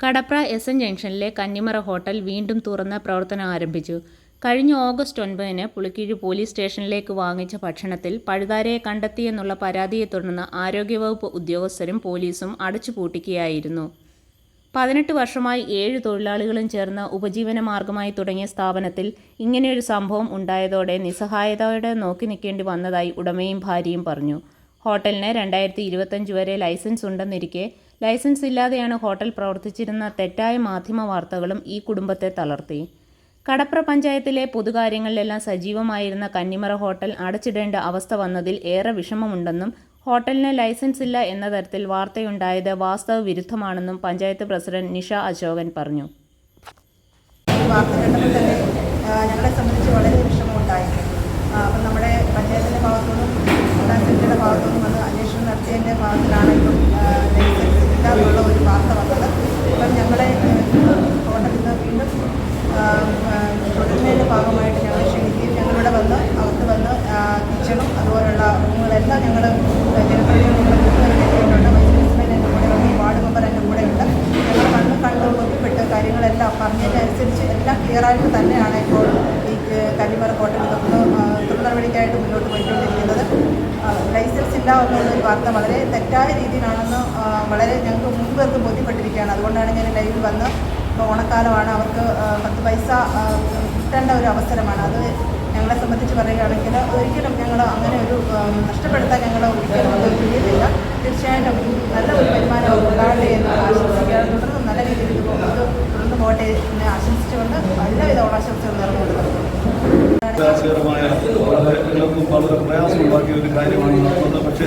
Kadapra S N ജംഗ്ഷനിലെ കന്നിമറ hotel വീണ്ടും തുറന്ന് പ്രവർത്തനം ആരംഭിച്ചു. കഴിഞ്ഞ ഓഗസ്റ്റ് ഒൻപതിന് പുളിക്കീഴ് പോലീസ് സ്റ്റേഷനിലേക്ക് വാങ്ങിച്ച ഭക്ഷണത്തിൽ പഴുതാരയെ കണ്ടെത്തിയെന്നുള്ള പരാതിയെ തുടർന്ന് ആരോഗ്യവകുപ്പ് ഉദ്യോഗസ്ഥരും പോലീസും അടച്ചുപൂട്ടിക്കുകയായിരുന്നു പതിനെട്ട് വർഷമായി ഏഴ് തൊഴിലാളികളും ചേർന്ന് ഉപജീവനമാർഗമായി തുടങ്ങിയ സ്ഥാപനത്തിൽ ഇങ്ങനെയൊരു സംഭവം ഉണ്ടായതോടെ നിസ്സഹായതയോടെ നോക്കി നിൽക്കേണ്ടി വന്നതായി ഉടമയും ഭാര്യയും പറഞ്ഞു. ഹോട്ടലിന് രണ്ടായിരത്തി ഇരുപത്തഞ്ച് വരെ ലൈസൻസ് ഉണ്ടെന്നിരിക്കെ ലൈസൻസ് ഇല്ലാതെയാണ് ഹോട്ടൽ പ്രവർത്തിച്ചിരുന്ന തെറ്റായ മാധ്യമ വാർത്തകളും ഈ കുടുംബത്തെ തളർത്തി. കടപ്ര പഞ്ചായത്തിലെ പൊതുകാര്യങ്ങളിലെല്ലാം സജീവമായിരുന്ന കന്നിമറ ഹോട്ടൽ അടച്ചിടേണ്ട അവസ്ഥ വന്നതിൽ ഏറെ വിഷമമുണ്ടെന്നും ഹോട്ടലിന് ലൈസൻസ് ഇല്ല എന്ന തരത്തിൽ വാർത്തയുണ്ടായത് വാസ്തവ വിരുദ്ധമാണെന്നും പഞ്ചായത്ത് പ്രസിഡന്റ് നിഷ അശോകൻ പറഞ്ഞു. ഞങ്ങളെ സംബന്ധിച്ച് വളരെ വിഷമമുണ്ടായി ആ, അപ്പം നമ്മുടെ പഞ്ചായത്തിന്റെ ഭാഗത്തുനിന്നും മുനിസിപ്പാലിറ്റിയുടെ ഭാഗത്തുനിന്നും വന്ന് അന്വേഷണം നടത്തിയതിന്റെ ഭാഗത്തിലാണ് ഇപ്പം ആ, ലൈസൻസ് ഇല്ലാതുള്ള ഒരു വാർത്ത വന്നത് അപ്പം ഞങ്ങളെ ആ, ഹോട്ടലിൽ നിന്ന് വീണ്ടും ആ, ആ, തുടരുന്നതിന്റെ ഭാഗമായിട്ട് ഞങ്ങളെ ക്ഷണിക്കുകയും ഞങ്ങളിവിടെ വന്ന് അകത്ത് വന്ന് ആ, കിച്ചണും അതുപോലുള്ള റൂമുകളെല്ലാം ഞങ്ങൾ ജനപ്രതിനിധികളെ എത്തിയിട്ടുണ്ട് വൈസ് പ്രസിഡന്റ് എന്റെ കൂടെ ഉണ്ട് വാർഡ് മെമ്പർ എന്റെ കൂടെ ഉണ്ട് ഞങ്ങൾ വന്ന് കണ്ട് ബോധ്യപ്പെട്ട് കാര്യങ്ങളെല്ലാം പറഞ്ഞതിനനുസരിച്ച് എല്ലാം ക്ലിയറായിട്ട് തന്നെയാണ് ഇപ്പോൾ ഈ ഹോട്ടൽ തുറന്ന് തുടർ നടപടിക്കായിട്ട് മുന്നോട്ട് പോയിക്കൊണ്ടിരിക്കുന്നത്. ലൈസൻസ് ഇല്ല എന്നുള്ളൊരു വാർത്ത വളരെ തെറ്റായ രീതിയിലാണെന്ന് വളരെ ഞങ്ങൾക്ക് മുൻപ് പേർക്ക് ബോധ്യപ്പെട്ടിരിക്കുകയാണ്. അതുകൊണ്ടാണ് ഞാൻ ലൈവിൽ വന്ന് ഇപ്പോൾ ഓണക്കാലമാണ് അവർക്ക് പത്ത് പൈസ കിട്ടേണ്ട ഒരു അവസരമാണ്. അത് ഞങ്ങളെ സംബന്ധിച്ച് പറയുകയാണെങ്കിൽ ഒരിക്കലും ഞങ്ങൾ അങ്ങനെ ഒരു നഷ്ടപ്പെടുത്താൻ ഞങ്ങൾ ഒരിക്കലും ചെയ്യുന്നില്ല തീർച്ചയായിട്ടും നല്ല ഒരു വരുമാനം ഉണ്ടാകട്ടെ എന്ന് ആശംസിക്കുകയാണ്. തുടർന്ന് നല്ല രീതിയിൽ ഇത് പോകുന്നത് തുടർന്ന് പോകട്ടെ എന്ന് ആശംസിച്ചുകൊണ്ട് എല്ലാവിധ ഓണാശംസകൾ നേർന്നുകൊടുക്കുന്നു പ്രയാസകരമായ വളരെ വളരെ പ്രയാസമുണ്ടാക്കിയ ഒരു കാര്യമാണ് നടന്നത് പക്ഷേ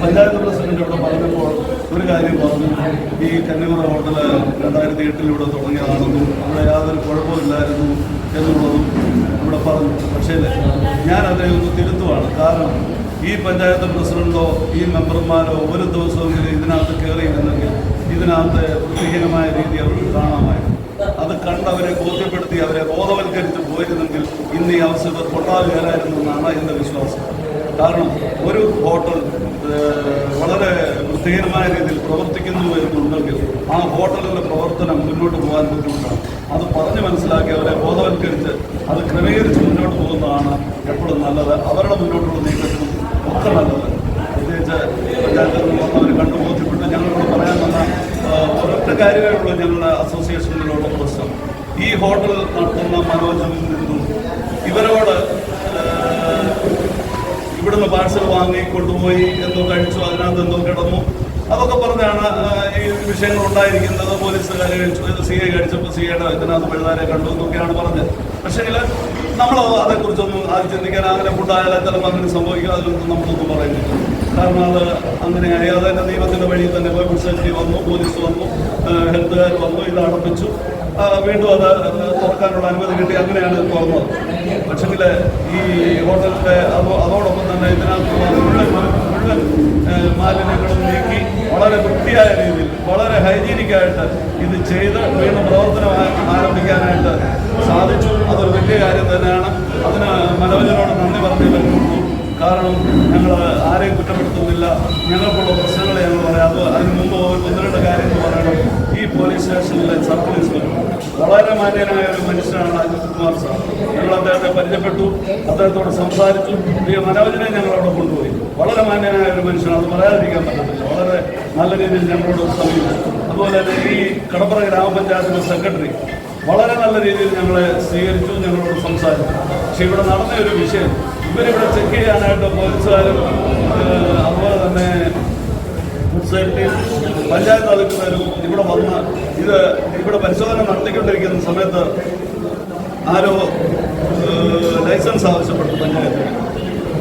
പഞ്ചായത്ത് പ്രസിഡന്റ് ഇവിടെ പറഞ്ഞപ്പോൾ ഒരു കാര്യം പറഞ്ഞു ഈ കന്നിമുറ ഹോട്ടൽ രണ്ടായിരത്തി എട്ടിലൂടെ തുടങ്ങിയതാണെന്നും അവിടെ യാതൊരു കുഴപ്പമില്ലായിരുന്നു എന്നുള്ളതും പറഞ്ഞു. പക്ഷേ ഞാൻ അതിനെ ഒന്ന് തിരുത്തുവാണ്. കാരണം ഈ പഞ്ചായത്ത് പ്രസിഡന്റോ ഈ മെമ്പർമാരോ ഒരു ദിവസമെങ്കിലും ഇതിനകത്ത് കയറിയിരുന്നെങ്കിൽ ഇതിനകത്ത് വൃത്തിഹീനമായ രീതി അവർക്ക് കാണാമായിരുന്നു. അത് കണ്ടവരെ ബോധ്യപ്പെടുത്തി അവരെ ബോധവൽക്കരിച്ച് പോയിരുന്നെങ്കിൽ ഇന്ന് ഈ അവസരം പൊട്ടാൽ എന്നാണ് എന്റെ വിശ്വാസം. കാരണം ഒരു ഹോട്ടൽ വളരെ വൃത്തിഹീനമായ രീതിയിൽ പ്രവർത്തിക്കുന്നു എന്നുണ്ടെങ്കിൽ ആ ഹോട്ടലിന്റെ പ്രവർത്തനം മുന്നോട്ട് പോകാൻ ബുദ്ധിമുട്ടാണ്. അത് പറഞ്ഞ് മനസ്സിലാക്കി അവരെ ബോധവൽക്കരിച്ച് അത് ക്രമീകരിച്ച് മുന്നോട്ട് പോകുന്നതാണ് എപ്പോഴും നല്ലത്. അവരുടെ മുന്നോട്ടുള്ള നീക്കത്തിനും ഒക്കെ നല്ലത്. പ്രത്യേകിച്ച് പഞ്ചായത്തിൽ നിന്ന് വന്നവർ കണ്ടു ബോധ്യപ്പെട്ട് ഞങ്ങളോട് പറയാൻ വന്ന ആ, ഒരൊറ്റ കാര്യമേ ഉള്ളൂ ഞങ്ങളുടെ അസോസിയേഷനിലുള്ള പ്രശ്നം ഈ ഹോട്ടൽ നടത്തുന്ന മനോജും നിന്നും ഇവരോട് ആ, ഇവിടുന്ന് പാഴ്സൽ വാങ്ങി കൊണ്ടുപോയി എന്തോ കഴിച്ചു അതിനകത്ത് എന്തോ കിടന്നു. അതൊക്കെ പറഞ്ഞാണ് ഈ വിഷയങ്ങൾ ഉണ്ടായിരിക്കുന്നത്. പോലീസ് കഴിച്ചു സി ഐ കഴിച്ചപ്പോൾ സി ഐയുടെ ഇതിനകത്ത് പിള്ളേരെ കണ്ടു എന്നൊക്കെയാണ് പറഞ്ഞത്. പക്ഷേ നമ്മൾ അതേക്കുറിച്ചൊന്നും അത് ചിന്തിക്കാൻ അങ്ങനെ ഫുഡായാലും ചിലപ്പോൾ അങ്ങനെ സംഭവിക്കും. അതിലൊന്നും നമ്മളൊന്നും പറയുന്നില്ല കാരണം അത് അങ്ങനെ അത് തന്നെ നിയമത്തിന്റെ വഴി തന്നെ പോയി സേഫ്റ്റി വന്നു പോലീസ് വന്നു ഹെൽത്തുകാർ വന്നു ഇത് അടപ്പിച്ചു. വീണ്ടും അത് തുറക്കാനുള്ള അനുമതി കിട്ടി. അങ്ങനെയാണ് തുറന്നത് പക്ഷെങ്കിൽ ഈ ഹോട്ടലിന്റെ അതോ അതോടൊപ്പം തന്നെ ഇതിനകത്തുള്ള മുഴുവൻ മുഴുവൻ മാലിന്യങ്ങളും നീക്കി വളരെ വൃത്തിയായ രീതിയിൽ വളരെ ഹൈജീനിക്കായിട്ട് ഇത് ചെയ്ത് വീണ്ടും പ്രവർത്തനം ആരംഭിക്കാനായിട്ട് സാധിച്ചു. അതൊരു വലിയ കാര്യം തന്നെയാണ്. അതിന് മനോജനോട് നന്ദി പറഞ്ഞു കാരണം ഞങ്ങൾ ആരെയും കുറ്റപ്പെടുത്തുന്നില്ല. ഞങ്ങൾക്കുള്ള പ്രശ്നങ്ങൾ ഞങ്ങൾ പറയാം അത് അതിന് മുമ്പ് ഒരു ഒന്ന് രണ്ട് കാര്യങ്ങൾ പറയണം ഈ പോലീസ് സ്റ്റേഷനിലെ സർക്കിൾ ഇൻസ്പെക്ടർ വളരെ മാന്യനായ ഒരു മനുഷ്യനാണ് അജിത് കുമാർ സാർ. ഞങ്ങൾ അദ്ദേഹത്തെ പരിചയപ്പെട്ടു അദ്ദേഹത്തോട് സംസാരിച്ചു. പ്രിയ മനോജനെ ഞങ്ങൾ അവിടെ കൊണ്ടുപോയി. വളരെ മാന്യനായ ഒരു മനുഷ്യനാണ് അത് പറയാതിരിക്കാൻ പറ്റത്തില്ല. വളരെ നല്ല രീതിയിൽ ഞങ്ങളോട് സമീപിച്ചു. അതുപോലെ തന്നെ ഈ കടപ്പുറ ഗ്രാമപഞ്ചായത്തിലെ സെക്രട്ടറി വളരെ നല്ല രീതിയിൽ ഞങ്ങളെ സ്വീകരിച്ചു ഞങ്ങളോട് സംസാരിച്ചു. പക്ഷെ ഇവിടെ നടന്ന ഒരു വിഷയം ഇവരിവിടെ ചെക്ക് ചെയ്യാനായിട്ട് പോലീസുകാരും അതുപോലെ തന്നെ സേഫ്റ്റി പഞ്ചായത്ത് അധികൃതരും ഇവിടെ വന്ന് ഇത് ഇവിടെ പരിശോധന നടത്തിക്കൊണ്ടിരിക്കുന്ന സമയത്ത് ആരോ ലൈസൻസ് ആവശ്യപ്പെട്ടു പഞ്ചായത്ത്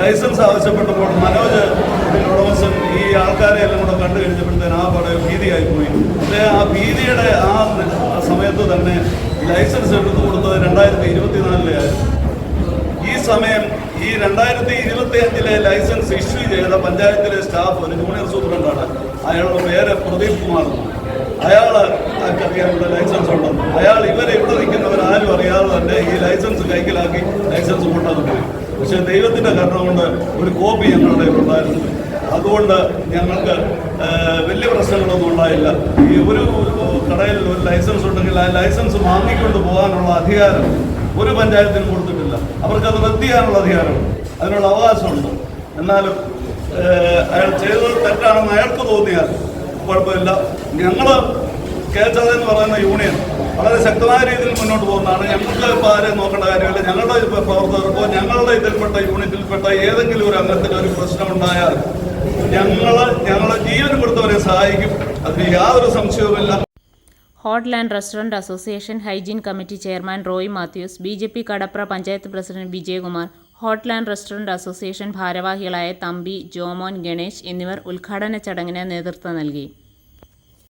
ലൈസൻസ് ആവശ്യപ്പെട്ടപ്പോൾ മനോജ് ഉടമസ്ഥൻ ഈ ആൾക്കാരെ എല്ലാം കൂടെ കണ്ടു കഴിഞ്ഞപ്പോഴത്തേന് ആ പടം ഭീതിയായി പോയി. പക്ഷേ ആ ഭീതിയുടെ ആ സമയത്ത് തന്നെ ലൈസൻസ് എടുത്തു കൊടുത്തത് രണ്ടായിരത്തി ഇരുപത്തിനാലിലായിരുന്നു ഈ സമയം ഈ രണ്ടായിരത്തി ഇരുപത്തി അഞ്ചിലെ ലൈസൻസ് ഇഷ്യൂ ചെയ്ത പഞ്ചായത്തിലെ സ്റ്റാഫ് ഒരു ജൂനിയർ സൂപ്രണ്ടാണ് അയാളുടെ പേര് പ്രദീപ് കുമാർ അയാൾ അറിയാനുള്ള ലൈസൻസ് ഉണ്ടെന്ന് അയാൾ ഇവരെ ഇവിടെ നിൽക്കുന്നവരാരും അറിയാതെ തന്നെ ഈ ലൈസൻസ് കൈക്കലാക്കി ലൈസൻസ് കൊണ്ടത് പോയി പക്ഷേ ദൈവത്തിന്റെ കാരണം കൊണ്ട് ഒരു കോപ്പി ഞങ്ങളുടെ ഉണ്ടായിരുന്നു അതുകൊണ്ട് ഞങ്ങൾക്ക് വലിയ പ്രശ്നങ്ങളൊന്നും ഉണ്ടായില്ല. ഈ ഒരു കടയിൽ ഒരു ലൈസൻസ് ഉണ്ടെങ്കിൽ ആ ലൈസൻസ് വാങ്ങിക്കൊണ്ട് പോകാനുള്ള അധികാരം ഒരു പഞ്ചായത്തിന് കൊടുത്തിട്ടില്ല. അവർക്ക് റദ്ദ് ചെയ്യാനുള്ള അധികാരമുണ്ട്. അതിനുള്ള അവകാശമുണ്ട്. എന്നാലും അയാൾ ചെയ്തത് തെറ്റാണെന്ന് അയാൾക്ക് തോന്നിയാൽ കുഴപ്പമില്ല. ഞങ്ങൾ കേച്ചത് എന്ന് പറയുന്ന യൂണിയൻ വളരെ ശക്തമായ രീതിയിൽ മുന്നോട്ട് പോകുന്നതാണ്. ഞങ്ങൾക്ക് ഇപ്പോൾ ആരെയും നോക്കേണ്ട കാര്യമില്ല. ഞങ്ങളുടെ പ്രവർത്തകർക്കോ ഞങ്ങളുടെ ഇതിൽപ്പെട്ട യൂണിറ്റിൽപ്പെട്ട ഏതെങ്കിലും ഒരു അംഗത്തിന് ഒരു പ്രശ്നമുണ്ടായാൽ ഞങ്ങൾ ഞങ്ങളെ ജീവൻ കൊടുത്തവരെ സഹായിക്കും. അതിന് യാതൊരു സംശയവുമില്ല. Hotel and restaurant association hygiene committee chairman Roy Mathews B J P Kadapra panchayat president Vijayakumar hotel and restaurant association ഭാരവാഹികളായ തമ്പി ജോമോൻ ഗണേശ് എന്നിവർ ഉദ്ഘാടന ചടങ്ങിന് നേതൃത്വം നൽകി.